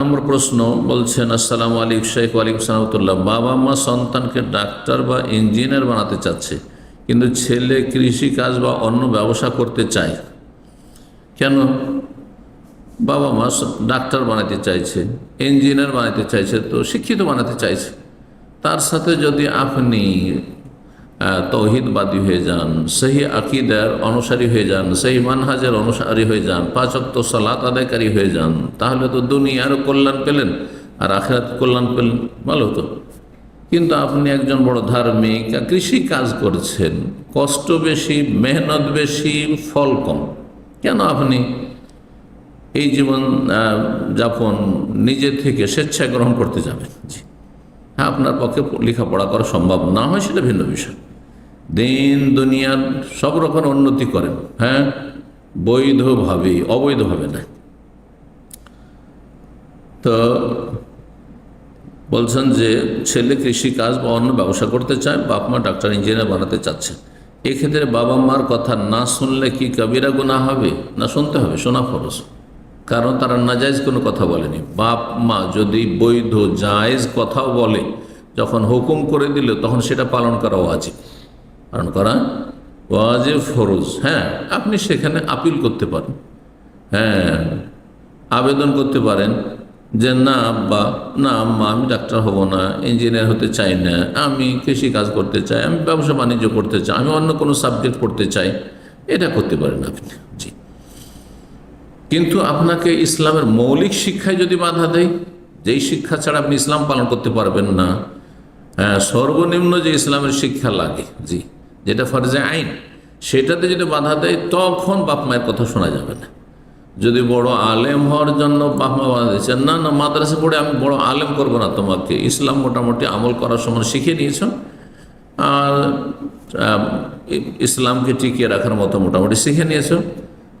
নম্বর প্রশ্ন বলছেন, আসসালামু আলাইকুম শেখ ওয়ালাইকুম সালামতুল্লাহ বাবা মা সন্তানকে ডাক্তার বা ইঞ্জিনিয়ার বানাতে চাচ্ছে, কিন্তু ছেলে কৃষি কাজ বা অন্য ব্যবসা করতে চায়। কেন? বাবা মা ডাক্তার বানাতে চাইছে, ইঞ্জিনিয়ার বানাতে চাইছে, তো শিক্ষিত বানাতে চাইছে। তার সাথে যদি আপনি তৌহিদবাদী হয়ে যান সেই আকিদার অনুসারী হয়ে যান সেই মানহাজের অনুসারী হয়ে যান পাঁচক্ত সালাত আদায়কারী হয়ে যান, তাহলে তো দুনিয়ারও কল্যাণ পেলেন আর আখেরাত কল্যাণ পেলেন, ভালো তো কিন্তু আপনি একজন বড় ধার্মিক, কৃষি কাজ করছেন, কষ্ট বেশি, মেহনত বেশি, ফল কম, কেন আপনি এই জীবন যাপন নিজে থেকে স্বেচ্ছায় গ্রহণ করতে যাবেন? জি হ্যাঁ আপনার পক্ষে লেখাপড়া করা সম্ভব না হয়, সেটা ভিন্ন বিষয়। দিন দুনিয়ার সব রকম উন্নতি করেন হ্যাঁ? বৈধভাবে, অবৈধভাবে না। তো বলছেন যে ছেলে কৃষি কাজ বা অন্য ব্যবসা করতে চায়, বাপ মা ডাক্তার, ইঞ্জিনিয়ার বানাতে চাচ্ছে এক্ষেত্রে বাবা মার কথা না শুনলে কি কবিরা গুণা হবে? না শুনতে হবে, শোনা ফরজ। কারণ তারা নাজাইজ কোনো কথা বলেনি। বাপ মা যদি বৈধ, জায়েজ কথাও বলে, যখন হুকুম করে দিল, তখন সেটা পালন করা ওয়াজিব। পালন করা ওয়াজিব, ফরজ। হ্যাঁ আপনি সেখানে আপিল করতে পারেন। হ্যাঁ আবেদন করতে পারেন যে, না আব্বা, না আম্মা, আমি ডাক্তার হব না, ইঞ্জিনিয়ার হতে চাই না, আমি কৃষি কাজ করতে চাই, আমি ব্যবসা বাণিজ্য করতে চাই, আমি অন্য কোনো সাবজেক্ট পড়তে চাই। এটা করতে পারেন আপনি, জি। কিন্তু আপনাকে ইসলামের মৌলিক শিক্ষায় যদি বাধা দেয়, যেই শিক্ষা ছাড়া আপনি ইসলাম পালন করতে পারবেন না হ্যাঁ সর্বনিম্ন যে ইসলামের শিক্ষা লাগে, জি। যেটা ফরজে আইন, সেটাতে যদি বাধা দেয়, তখন বাপ মায়ের কথা শোনা যাবে না। যদি বড় আলেম হওয়ার জন্য বাপ মা বাধা দিচ্ছেন না না, মাদ্রাসা পড়ে আমি বড় আলেম করব না তোমাকে, ইসলাম মোটামুটি আমল করার সময় শিখিয়ে নিয়েছ আর ইসলামকে টিকিয়ে রাখার মতো মোটামুটি শিখে নিয়েছো।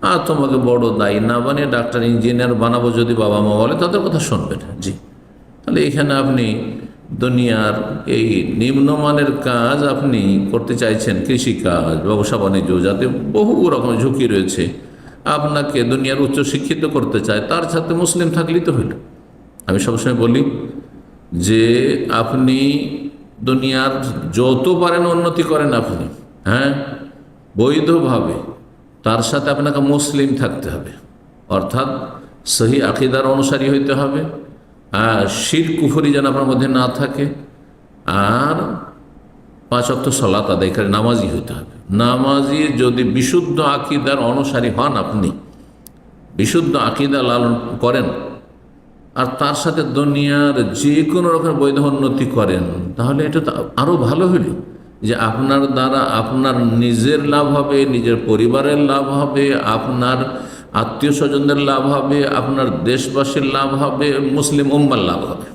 আর তোমাকে বড় দায়ী না বানিয়ে ডাক্তার, ইঞ্জিনিয়ার বানাবো যদি বাবা মা বলে, তাদের কথা শুনবে না। জি। তাহলে এখানে আপনি দুনিয়ার এই নিম্নমানের কাজ আপনি করতে চাইছেন, কৃষিকাজ, ব্যবসা বাণিজ্য, যাতে বহু রকম ঝুঁকি রয়েছে, আপনাকে দুনিয়ার উচ্চ শিক্ষিত করতে চায়, তার সাথে মুসলিম থাকলেই তো হইল আমি সবসময় বলি যে আপনি দুনিয়ার যত পারেন উন্নতি করেন আপনি হ্যাঁ? বৈধভাবে তার সাথে আপনাকে মুসলিম থাকতে হবে। অর্থাৎ সহি আকিদার অনুসারী হইতে হবে শির কুফরি যেন আপনার মধ্যে না থাকে, আর পাঁচ অক্ট সলাত আদায়কারী নামাজি হইতে হবে। নামাজি যদি বিশুদ্ধ আকিদার অনুসারী হন আপনি, বিশুদ্ধ আকিদা লালন করেন, আর তার সাথে দুনিয়ার যে কোনো রকম বৈধ উন্নতি করেন, তাহলে এটা তো আরও ভালো হইল যে আপনার দ্বারা আপনার নিজের লাভ হবে, নিজের পরিবারের লাভ হবে, আপনার আত্মীয় স্বজনদের লাভ হবে, আপনার দেশবাসীর লাভ হবে, মুসলিম উম্মার লাভ হবে।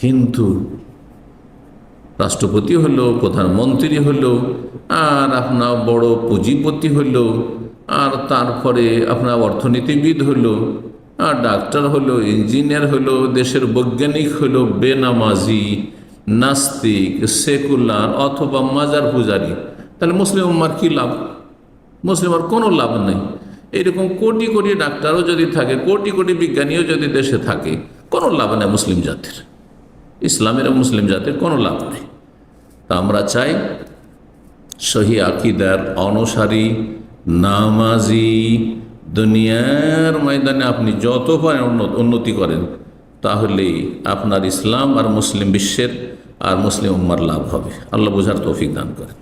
কিন্তু রাষ্ট্রপতি হলো, প্রধানমন্ত্রী হলো, আর আপনার বড় পুঁজিপতি হলো, আর তারপরে আপনার অর্থনীতিবিদ হলো, আর ডাক্তার হলো, ইঞ্জিনিয়ার হলো, দেশের বৈজ্ঞানিক হলো, বেনামাজি, নাস্তিক, সেকুলার অথবা মাজার পূজারি। তাহলে মুসলিম উম্মার কী লাভ? মুসলিমের কোনো লাভ নেই। এরকম কোটি কোটি ডাক্তারও যদি থাকে, কোটি কোটি বিজ্ঞানীও যদি দেশে থাকে, কোনো লাভ নেই মুসলিম জাতির। ইসলামের মুসলিম জাতির কোনো লাভ নেই। তা আমরা চাই সহি আকিদার অনুসারী, নামাজি, দুনিয়ার ময়দানে আপনি যত পারেন উন্নতি করেন, তাহলে আপনার ইসলাম আর মুসলিম বিশ্বের আর মুসলিম উম্মার লাভ হবে। আল্লাহ বোঝার তৌফিক দান করেন।